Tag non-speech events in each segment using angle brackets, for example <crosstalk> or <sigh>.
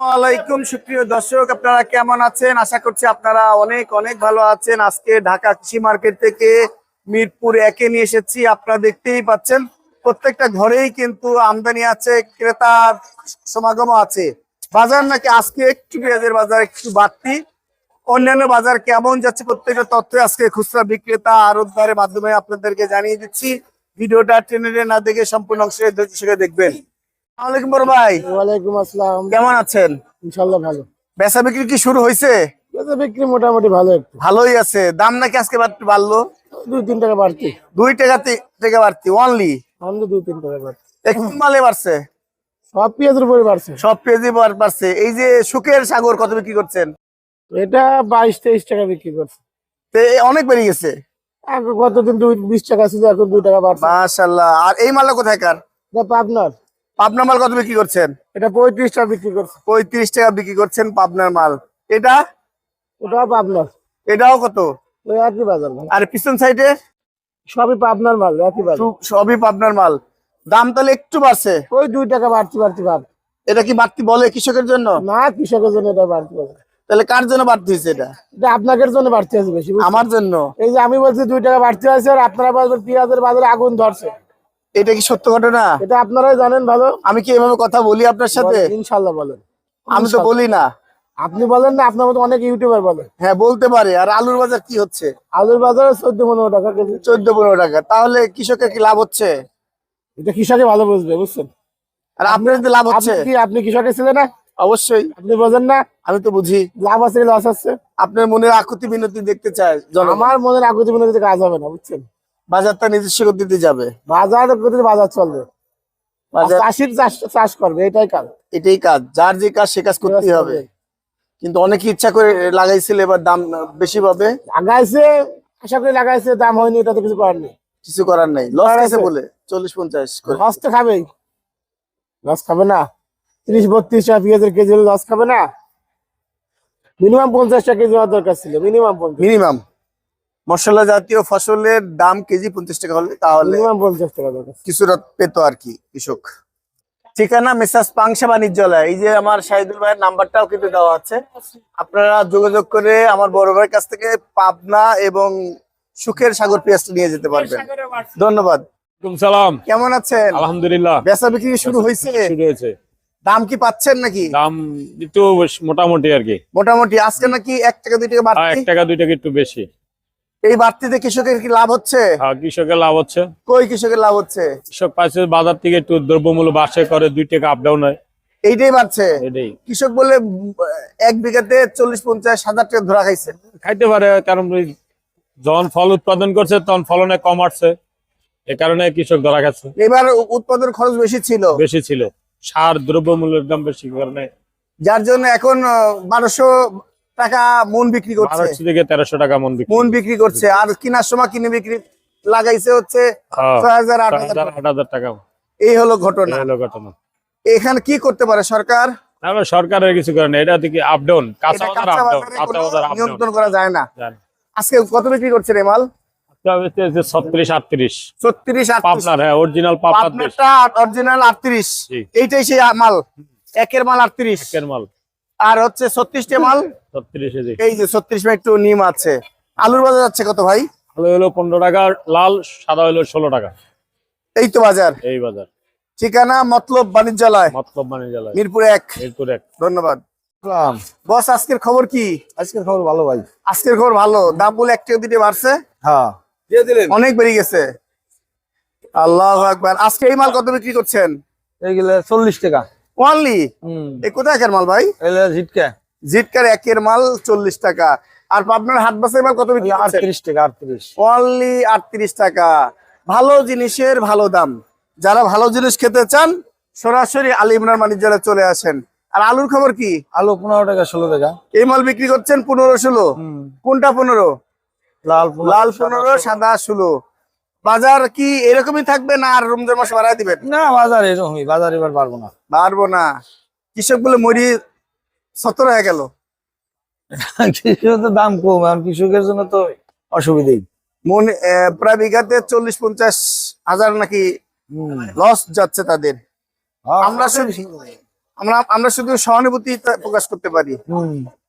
ওয়ালাইকুম সুপ্রিয় দর্শক, আপনারা কেমন আছেন? আশা করছি আপনারা অনেক অনেক ভালো আছেন। আজকে ঢাকা কৃষি মার্কেট থেকে মিরপুর একে নিয়ে এসেছি। আপনারা দেখতেই পাচ্ছেন, প্রত্যেকটা ঘরেই কিন্তু আমদানি আছে, ক্রেতার সমাগম আছে। বাজার নাকি আজকে একটু পেঁয়াজের বাজার একটু বাড়তি। অন্যান্য বাজার কেমন যাচ্ছে প্রত্যেকটা তথ্য আজকে খুচরা বিক্রেতা আরোদ্ধারের মাধ্যমে আপনাদেরকে জানিয়ে দিচ্ছি। ভিডিওটা টেনে না দেখে সম্পূর্ণ অংশে দেখবেন। আসসালামাইকুম বড় ভাই। ওয়ালাইকুম আসসালাম। কেমন আছেন? ইনশাল্লাহ ভালো। বেচা বিক্রি কি শুরু হয়েছে? বেচা বিক্রি মোটামুটি ভালো একটু। ভালোই আছে। দাম নাকি আজকে বাড়লো? দুই তিন টাকা বাড়তি। দুই টাকা টাকা বাড়তি অনলি দুই তিন টাকা বাড়তি। একটু মালে বাড়ছে? সব পেঁয়াজের উপরে বাড়ছে। সব বাড়ছে। এই যে সুখের সাগর কত বিক্রি করছেন? এটা বাইশ তেইশ টাকা বিক্রি করছে। অনেক বেড়ে গেছে। আগে কতদিন দুই বিশ টাকা ছিল এখন দুই টাকা বাড়ছে। মাশাল্লাহ আর এই মালটা কোথায় কার? পাবনার। পাবনা মাল কত বিক্রি করছেন? এটা পঁয়ত্রিশ টাকা বিক্রি করছে। পঁয়ত্রিশ টাকা বিক্রি করছেন পাবনার মাল। এটা? ওটাও পাবনার। এটাও কত? একই বাজার আর পিছন সাইডে? সবই পাবনার মাল একই বাজার। সবই পাবনার মাল। দাম তাহলে একটু বাড়ছে। ওই দুই টাকা বাড়তি বাড়তি ভাব এটা কি বাড়তি বলে কৃষকের জন্য? না কৃষকের জন্য এটা বাড়তি। তাহলে কার জন্য বাড়তি হয়েছে এটা? এটা আপনাদের জন্য বাড়তি আছে বেশি আমার জন্য। এই যে আমি বলছি দুই টাকা বাড়তি আছে আর আপনারা বলবেন পেঁয়াজের বাজারে আগুন ধরছে। এটা কি সত্য ঘটনা? এটা আপনারাই জানেন ভালো। আমি কি এভাবে কথা বলি আপনার সাথে? ইনশাল্লাহ বলেন। আমি তো বলি না। আপনি বলেন না আপনার মতো অনেক ইউটিউবার বলে। হ্যাঁ বলতে পারে। আর আলুর বাজার কি হচ্ছে? আলুর বাজারে চোদ্দ পনেরো টাকা কেজি। চোদ্দ পনেরো টাকা। তাহলে কৃষকের কি লাভ হচ্ছে? এটা কৃষকে ভালো বুঝবে বুঝছেন? আর আপনার যদি লাভ হচ্ছে? কি আপনি কৃষকে ছিলেন না? অবশ্যই। আপনি বোঝেন না? আমি তো বুঝি। লাভ আছে লস আছে। আপনার মনের আকুতি বিনতি দেখতে চায় আমার মনের আগুতি বিনতি কাজ হবে না বুঝছেন? বাজারটা নিজস্ব গতিতে যাবে। বাজার গতিতে বাজার চলবে। চাষির চাষ চাষ করবে এটাই কাজ। এটাই কাজ। যার যে কাজ সে কাজ করতেই হবে। কিন্তু অনেকে ইচ্ছা করে লাগাইছিল এবার দাম বেশি পাবে। লাগাইছে আশা করি লাগাইছে দাম হয়নি এটা তো কিছু করার নেই। কিছু করার নাই। লস আছে। বলে চল্লিশ পঞ্চাশ লস তো খাবেই। লস খাবে না। তিরিশ বত্রিশ টাকা পেঁয়াজের কেজি লস খাবে না। মিনিমাম পঞ্চাশ টাকা কেজি হওয়ার দরকার ছিল মিনিমাম মিনিমাম মশলা জাতীয় ফসলের দাম কেজি পঞ্চাশ টাকা হলে তাহলে পঞ্চাশ টাকা দরকার। কিছুটা পেতো আর কি কৃষক। ঠিকানা মেসাজ পাংশা বাণিজ্যালয়। এই যে আমার শাহিদুল ভাইয়ের নাম্বারটাও কিন্তু দেওয়া আছে। আপনারা যোগাযোগ করে আমার বড় ভাইয়ের কাছ থেকে পাবনা এবং সুখের সাগর পেঁয়াজটা নিয়ে যেতে পারবেন। ধন্যবাদ। সালাম। কেমন আছেন? আলহামদুলিল্লাহ। বেচা বিক্রি শুরু হয়েছে। শুরু হয়েছে। দাম কি পাচ্ছেন নাকি? দাম একটু মোটামুটি আর কি। মোটামুটি। আজকে নাকি এক টাকা দুই টাকা আর এক টাকা দুই টাকা একটু বেশি। এই বাড়তিতে কৃষকের কি লাভ হচ্ছে? কৃষকের লাভ হচ্ছে। কই কৃষকের লাভ হচ্ছে? কৃষক পাচ্ছে বাজার থেকে একটু দ্রব্যমূল্য বাসে করে দুই টাকা আপ ডাউন হয়। এইটাই বাড়ছে? কৃষক বলে এক বিঘাতে চল্লিশ পঞ্চাশ হাজার টাকা ধরা খাইছে। খাইতে পারে কারণ ওই যখন ফল উৎপাদন করছে তখন ফলনে কম আসছে। এ কারণে কৃষক ধরা গেছে এবার উৎপাদন খরচ বেশি ছিল। বেশি ছিল। সার দ্রব্যমূল্যের দাম বেশি কারণে যার জন্য এখন বারোশো টাকা মন বিক্রি করছে। থেকে তেরোশো টাকা মন বিক্রি। মন বিক্রি করছে। আর কিনার সময় কিনে বিক্রি লাগাইছে হচ্ছে হ্যাঁ, ছয় হাজার আট হাজার হাজার, টাকা। এই হলো ঘটনা। হলো ঘটনা। এখানে কি করতে পারে সরকার? আমরা সরকারের কিছু করে না এটা থেকে আপ ডাউন কাঁচা নিয়ন্ত্রণ করা যায় না। আজকে কত বিক্রি করছে রে মাল? ছত্রিশ আটত্রিশ। ছত্রিশ আটত্রিশ। হ্যাঁ এইটাই সেই মাল। একের মাল আটত্রিশ। একের মাল। আর হচ্ছে ছত্রিশটা মাল। এই যে ছত্রিশ একটু নিম আছে। আলুর বাজার যাচ্ছে কত ভাই? আলু হলো পনেরো টাকা লাল সাদা হলো ষোলো টাকা। এই তো বাজার। এই বাজার। ঠিকানা মতলব বাণিজ্যালয় মতলব জেলায় মিরপুর এক। মিরপুর এক। ধন্যবাদ। বস আজকের খবর কি? আজকের খবর ভালো ভাই। আজকের খবর ভালো। দাম বলে একটা বাড়ছে। হ্যাঁ। অনেক বেড়ে গেছে। আল্লাহ আকবার। আজকে এই মাল কত বিক্রি করছেন? এইগুলো চল্লিশ টাকা। হম। এই কোথাকার মাল ভাই? ঝিটকা জিটকার একের মাল চল্লিশ টাকা। আর পাবনার হাট বাসের মাল কত বিক্রি আটত্রিশ টাকা আটত্রিশ। অনলি আটত্রিশ টাকা। ভালো জিনিসের ভালো দাম। যারা ভালো জিনিস খেতে চান সরাসরি আলী ইমরান বাণিজ্যালয়ে চলে আসেন। আর আলুর খবর কি? আলু পনেরো টাকা ষোলো টাকা। এই মাল বিক্রি করছেন পনেরো ষোলো। কোনটা পনেরো? লাল লাল পনেরো সাদা ষোলো। বাজার কি এরকমই থাকবে না আর রমজান মাসে বাড়াই দিবেন? না বাজার এরকমই বাজার এবার পারব না। পারব না। কৃষকগুলো মরি সতেরো হয়ে গেল। <laughs> কৃষকের তো দাম কম এখন কৃষকের জন্য তো অসুবিধেই। মন প্রায় বিঘাতে চল্লিশ পঞ্চাশ হাজার নাকি লস যাচ্ছে তাদের। আমরা আমরা আমরা শুধু সহানুভূতি প্রকাশ করতে পারি।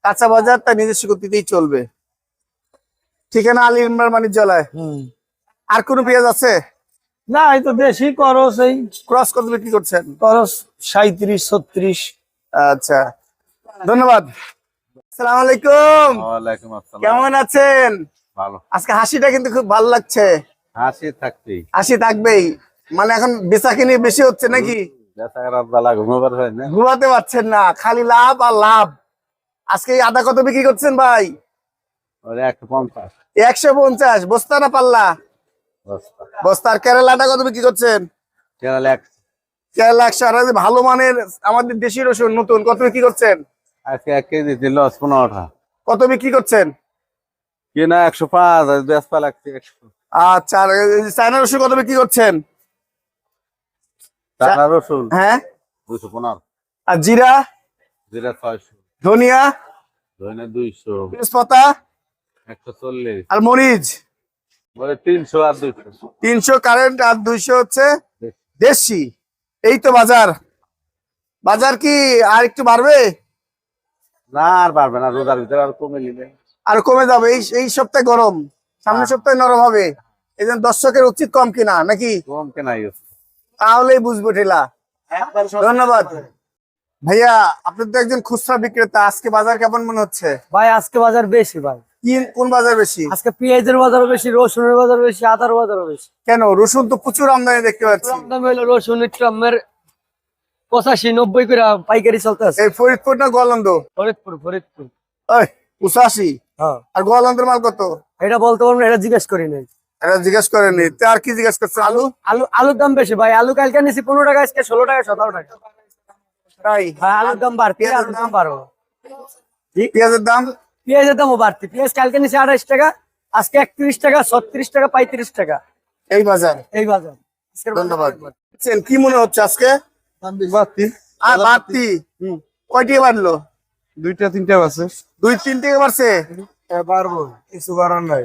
কাঁচা বাজার তার নিজস্ব গতিতেই চলবে। ঠিকানা আলী ইমরান বাণিজ্যালয়। আর কোনো পেঁয়াজ আছে? না এই তো দেশি করস এই ক্রস কত বিক্রি করছেন? করস সাঁত্রিশ ছত্রিশ। আচ্ছা ধন্যবাদ। আসসালামু আলাইকুম। কেমন আছেন? ভালো। আজকে হাসিটা কিন্তু খুব ভালো লাগছে। হাসি থাকতেই হাসি থাকবেই। মানে এখন বেচা কিনে বেশি হচ্ছে নাকি? হয় ঘুমাতে পারছেন না খালি লাভ আর লাভ। আজকে আদা কত বিক্রি করছেন ভাই? একশো পঞ্চাশ। একশো পঞ্চাশ বস্তা না পাল্লা? বস্তার কেরালাটা কত বিক্রি করছেন? কেরালে এক। কেরালা একশো আর ভালো মানের আমাদের দেশি রসুন নতুন কত বিক্রি করছেন? আজকে এক কেজি দিল পনেরোটা। কত বিক্রি করছেন? কিনা একশো পাঁচ আর লাগছে একশো। আচ্ছা আর এই যে চায়না রসুন কত বিক্রি করছেন? রসুন? হ্যাঁ। দুশো পনেরো। আর জিরা? জিরা ছয়শো। ধনিয়া? ধনে দুইশো। একশো চল্লিশ। আর মরিচ? তিনশো আর দুইশো। তিনশো কারেন্ট আর দুইশো হচ্ছে দেশি। এই তো বাজার। বাজার কি আর একটু বাড়বে? না আর পারবে না রোজার ভিতরে আর কমে নিবে। আর কমে যাবে। এই এই সপ্তাহে গরম। সামনের সপ্তাহে নরম হবে। এই জন্য দর্শকের উচিত কম কিনা নাকি? কম কেনাই তাহলেই বুঝব ঠেলা। ধন্যবাদ। ভাইয়া আপনি তো একজন খুচরা বিক্রেতা। আজকে বাজার কেমন মনে হচ্ছে? ভাই আজকে বাজার বেশি ভাই। কোন বাজার বেশি? আজকে পেঁয়াজের বাজার বেশি রসুনের বাজার বেশি আদার বাজার বেশি। কেন? রসুন তো প্রচুর আমদানি দেখতে পাচ্ছি। কম দামে হলো রসুন একটু আমার পঁচাশি নব্বই করে পাইকারি চলতে আছে ফরিদপুর না গোয়ালন্দ? ফরিদপুর ফরিদপুর। পঁচাশি? হ্যাঁ। আর গোয়ালন্দের মাল কত? এটা বলতে পারব এটা জিজ্ঞেস করি নাই। এটা জিজ্ঞেস করেনি তে আর কি জিজ্ঞেস করছে? আলু? আলু আলুর দাম বেশি ভাই। আলু কালকে নিছি পনেরো টাকা আজকে ষোলো টাকা সতেরো টাকা। তাই? আলুর দাম বাড়তি আলুর দাম বাড়বো। পেঁয়াজের দাম? পেঁয়াজের দামও বাড়তি। পেঁয়াজ কালকে নিছি আঠাইশ টাকা আজকে একত্রিশ টাকা ছত্রিশ টাকা পঁয়ত্রিশ টাকা। এই বাজার। এই বাজার। ধন্যবাদ। কি মনে হচ্ছে আজকে? আর বাড়তি? কয়টি বাড়লো? দুইটা তিনটা আছে দুই তিন থেকে বাড়ছে? কিছু করার নাই।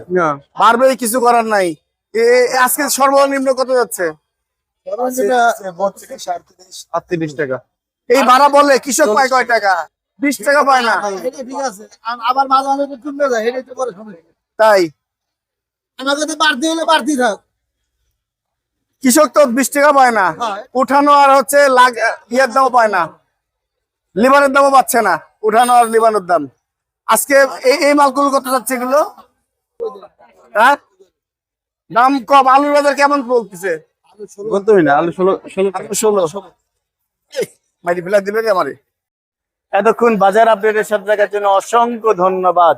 কিছু করার নাই। আজকে সর্বনিম্ন কত যাচ্ছে? আটত্রিশ টাকা। এই ভাড়া বলে কৃষক পায় কয় টাকা? বিশ টাকা পায় না। ঠিক আছে। আবার মাঝে মাঝে কমে যায় পরে সমস্যা। তাই? আমাকে তো বাড়তি হলে বাড়তি থাক। কৃষক তো বিশ টাকা পায় না। উঠানো আর হচ্ছে ইয়ের দামও পায় না। লিভারের দামও পাচ্ছে না উঠানো আর লিভারের দাম। আজকে এই এই মালগুলো কত যাচ্ছে এগুলো? হ্যাঁ? দাম কম আলুর বাজার কেমন বলতেছে? বলতে না আলু ষোলো ষোলো ষোলো। মাইরি ফেলা দিবে রে আমারে? এতক্ষণ বাজার আপডেটের সব জায়গার জন্য অসংখ্য ধন্যবাদ।